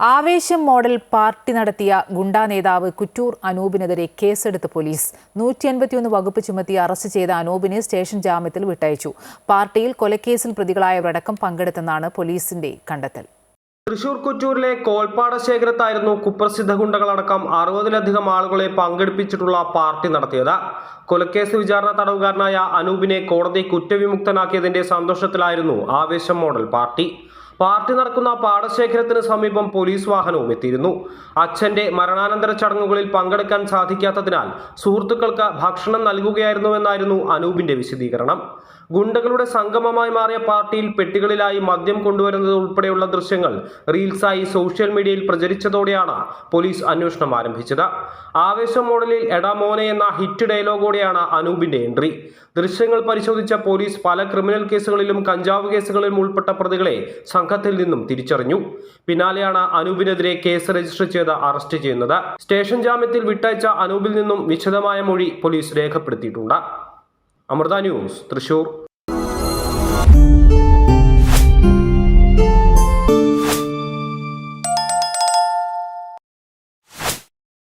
ആവേശം model party നടത്തിയ ഗുണ്ടാ നേതാവ് കുറ്റൂർ അനൂപിനെതിരെ കേസെടുത്ത് പോലീസ്. നൂറ്റി അൻപത്തിയൊന്ന് വകുപ്പ് ചുമത്തി അറസ്റ്റ് ചെയ്ത അനൂപിനെ സ്റ്റേഷൻ ജാമ്യത്തിൽ വിട്ടയച്ചു. പാർട്ടിയിൽ കൊലക്കേസിൽ പ്രതികളായവരടക്കം പങ്കെടുത്തെന്നാണ് പോലീസിന്റെ കണ്ടെത്തൽ. തൃശൂർ കൊച്ചൂരിലെ കോൾപ്പാട ശേഖരത്തായിരുന്നു കുപ്രസിദ്ധ ഗുണ്ടകളടക്കം അറുപതിലധികം ആളുകളെ പങ്കെടുപ്പിച്ചിട്ടുള്ള പാർട്ടി നടത്തിയത്. കൊലക്കേസ് വിചാരണ തടവുകാരനായ അനൂപിനെ കോടതി കുറ്റവിമുക്തനാക്കിയതിന്റെ സന്തോഷത്തിലായിരുന്നു ആവേശം മോഡൽ പാർട്ടി. പാർട്ടി നടക്കുന്ന പാടശേഖരത്തിന് സമീപം പോലീസ് വാഹനവും എത്തിയിരുന്നു. അച്ഛന്റെ മരണാനന്തര ചടങ്ങുകളിൽ പങ്കെടുക്കാൻ സാധിക്കാത്തതിനാൽ സുഹൃത്തുക്കൾക്ക് ഭക്ഷണം നൽകുകയായിരുന്നുവെന്നായിരുന്നു അനൂപിന്റെ വിശദീകരണം. ഗുണ്ടകളുടെ സംഗമമായി മാറിയ പാർട്ടിയിൽ പെട്ടികളിലായി മദ്യം കൊണ്ടുവരുന്നത് ഉൾപ്പെടെയുള്ള ദൃശ്യങ്ങൾ റീൽസായി സോഷ്യൽ മീഡിയയിൽ പ്രചരിച്ചതോടെയാണ് പോലീസ് അന്വേഷണം ആരംഭിച്ചത്. ആവേശം മോഡലിൽ എടാ മോനെ എന്ന ഹിറ്റ് ഡയലോഗോടെയാണ് അനൂപിന്റെ എൻട്രി. ദൃശ്യങ്ങൾ പരിശോധിച്ച പോലീസ് പല ക്രിമിനൽ കേസുകളിലും കഞ്ചാവ് കേസുകളിലും ഉൾപ്പെട്ട പ്രതികളെ സംഘത്തിൽ നിന്നും തിരിച്ചറിഞ്ഞു. പിന്നാലെയാണ് അനൂപിനെതിരെ കേസ് രജിസ്റ്റർ ചെയ്ത് അറസ്റ്റ് ചെയ്യുന്നത്. സ്റ്റേഷൻ ജാമ്യത്തിൽ വിട്ടയച്ച അനൂപിൽ നിന്നും വിശദമായ മൊഴി പോലീസ് രേഖപ്പെടുത്തിയിട്ടുണ്ട്. അമൃത ന്യൂസ് തൃശൂർ.